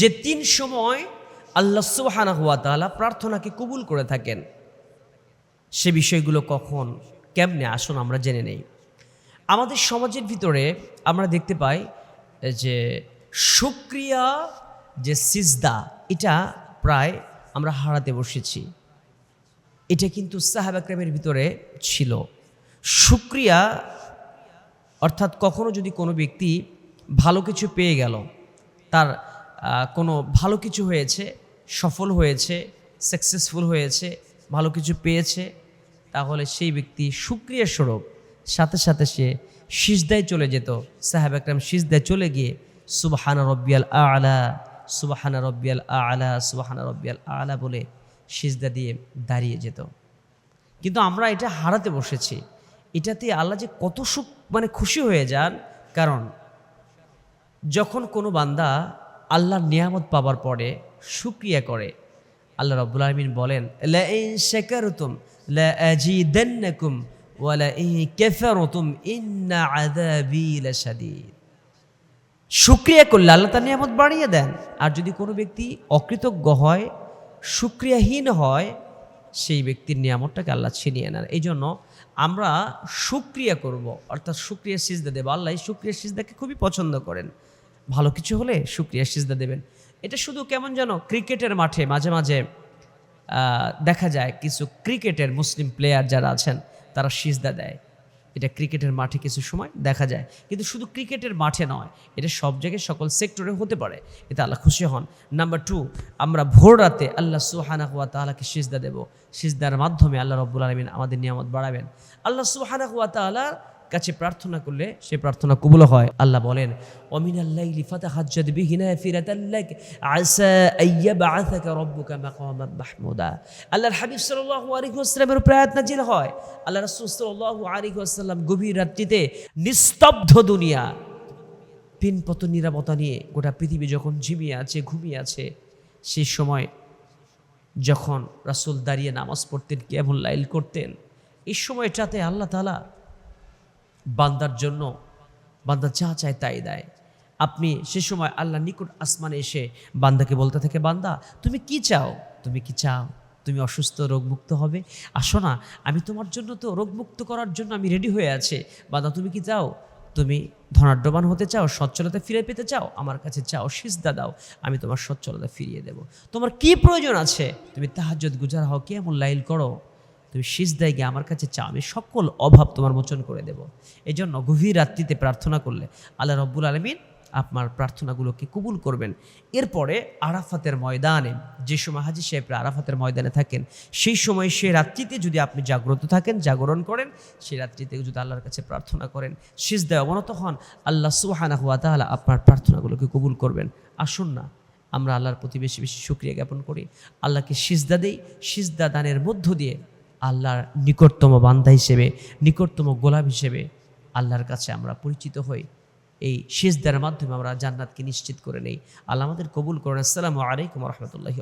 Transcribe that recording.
যে তিন সময় আল্লাহ সুবাহানা হুয়া তাআলা প্রার্থনাকে কবুল করে থাকেন, সে বিষয়গুলো কখন, কেমনে আসুন আমরা জেনে নেই। আমাদের সমাজের ভিতরে আমরা দেখতে পাই যে সুক্রিয়া, যে সিজদা, এটা প্রায় আমরা হারাতে বসেছি। এটা কিন্তু সাহাবাক্রামের ভিতরে ছিল। সুক্রিয়া অর্থাৎ কখনো যদি কোনো ব্যক্তি ভালো কিছু পেয়ে গেল, তার কোনো ভালো কিছু হয়েছে, সফল হয়েছে সাকসেসফুল হয়েছে, ভালো কিছু পেয়েছে, তাহলে সেই ব্যক্তি সুক্রিয়া স্বরূপ। সাথে সাথে সে সিজদায় চলে যেত। সাহেব একরাম সিজদায় চলে গিয়ে সুবাহানা রব্বিয়াল আলা, সুবাহানা রব্বিয়াল আলা, সুবাহানা রব্বিয়াল আলা বলে সিজদা দিয়ে দাঁড়িয়ে যেত। কিন্তু আমরা এটা হারাতে বসেছি। এটাতে আল্লাহ যে কত সুখ মানে খুশি হয়ে যান। কারণ যখন কোনো বান্দা আল্লাহর নিয়ামত পাবার পরে সুক্রিয়া করে। আল্লাহ রব্বুল আলমিন বলেন লাশাদীদ। সুক্রিয়া করলে আল্লাহ তার নিয়ামত বাড়িয়ে দেন। আর যদি কোনো ব্যক্তি অকৃতজ্ঞ হয় সুক্রিয়াহীন হয়, সেই ব্যক্তির নিয়ামতটাকে আল্লাহ ছিনিয়ে নেন। এই জন্য আমরা সুক্রিয়া করব। অর্থাৎ সুক্রিয়া সিজদা দেব। আল্লাহ এই সুক্রিয়া সিজদাকে খুবই পছন্দ করেন। ভালো কিছু হলে সুক্রিয়া সিজদা দেবেন। এটা শুধু কেমন যেন ক্রিকেটের মাঠে মাঝে মাঝে দেখা যায় কিছু ক্রিকেটের মুসলিম প্লেয়ার যারা আছেন, তারা সিজদা দেয়। এটা ক্রিকেটের মাঠে কিছু সময় দেখা যায়। কিন্তু শুধু ক্রিকেটের মাঠে নয়, এটা সব জায়গায় সকল সেক্টরে হতে পারে। এতে আল্লাহ খুশি হন। নাম্বার টু আমরা ভোর রাতে আল্লাহ সুহানা হুয়া তালাকে সিজদা দেব। সিজদার মাধ্যমে আল্লাহ রব্বুল আলমিন আমাদের নিয়ামত বাড়াবেন। আল্লাহ সুহানা হুয়া কাছে প্রার্থনা করলে সে প্রার্থনা কবুল হয়। আল্লাহ বলেন অমিন আল্লাইলি ফাতাহাজ্জাদ বিহি নাফিলাতাল্লাক আসা আইয়াবআসাকা রাব্বুকা মাকামান মাহমুদা। আল্লাহর হাবিব সাল্লাল্লাহু আলাইহি ওয়াসাল্লামের উপর হয়। আল্লাহ রাসূল সাল্লাল্লাহু গভীর রাত্রিতে নিস্তব্ধ দুনিয়া, পিনপত নিরাপত্তা নিয়ে গোটা পৃথিবী যখন ঝিমিয়ে আছে, ঘুমিয়ে আছে, সেই সময় যখন রাসূল দাঁড়িয়ে নামাজ পড়তেন কেমন লাইল করতেন, এই সময়টাতে আল্লাহ তাআলা বান্দার জন্য, বান্দা যা চায় তাই দেয়। আপনি সে সময় আল্লাহ নিকট আসমানে এসে বান্দাকে বলতে থাকে, বান্দা, তুমি কি চাও? তুমি কি চাও? তুমি অসুস্থ, রোগমুক্ত হবে? আসো না, আমি তোমার জন্য তো রোগমুক্ত করার জন্য আমি রেডি হয়ে আছে। বান্দা, তুমি কি চাও? তুমি ধনাঢ্যবান হতে চাও, সচ্ছলতা ফিরে পেতে চাও? আমার কাছে চাও, সিজদা দাও, আমি তোমার সচ্ছলতা ফিরিয়ে দেব। তোমার কি প্রয়োজন আছে? তুমি তাহাজ্জুদ গুজার হও কেমন লাইল করো। তুমি সিজদায় গিয়ে আমার কাছে চাও, আমি সকল অভাব তোমার মোচন করে দেব। এই জন্য গভীর রাত্রিতে প্রার্থনা করলে আল্লাহ রব্বুল আলমিন আপনার প্রার্থনাগুলোকে কবুল করবেন। এরপরে আরাফাতের ময়দানে, যে সময় হাজি সাহেবরা আরাফাতের ময়দানে থাকেন, সেই সময় সে রাত্রিতে যদি আপনি জাগ্রত থাকেন, জাগরণ করেন সেই রাত্রিতে যদি আল্লাহর কাছে প্রার্থনা করেন, সিজদায় অবনত হন, আল্লাহ সুহানা হুয়া তাহলে আপনার প্রার্থনাগুলোকে কবুল করবেন। আসুন না, আমরা আল্লাহর প্রতি বেশি বেশি সুক্রিয়া জ্ঞাপন করি। আল্লাহকে সিজদা দেই, সিজদা দানের মধ্য দিয়ে আল্লাহর নিকটতম বান্ধা হিসেবে, নিকটতম গোলাপ হিসেবে আল্লাহর কাছে আমরা পরিচিত হই। এই সেজদার মাধ্যমে আমরা জান্নাতকে নিশ্চিত করে নেই। আল্লাহ আমাদের কবুল করেন। আসসালামু আলাইকুম রহমতুল্লাহি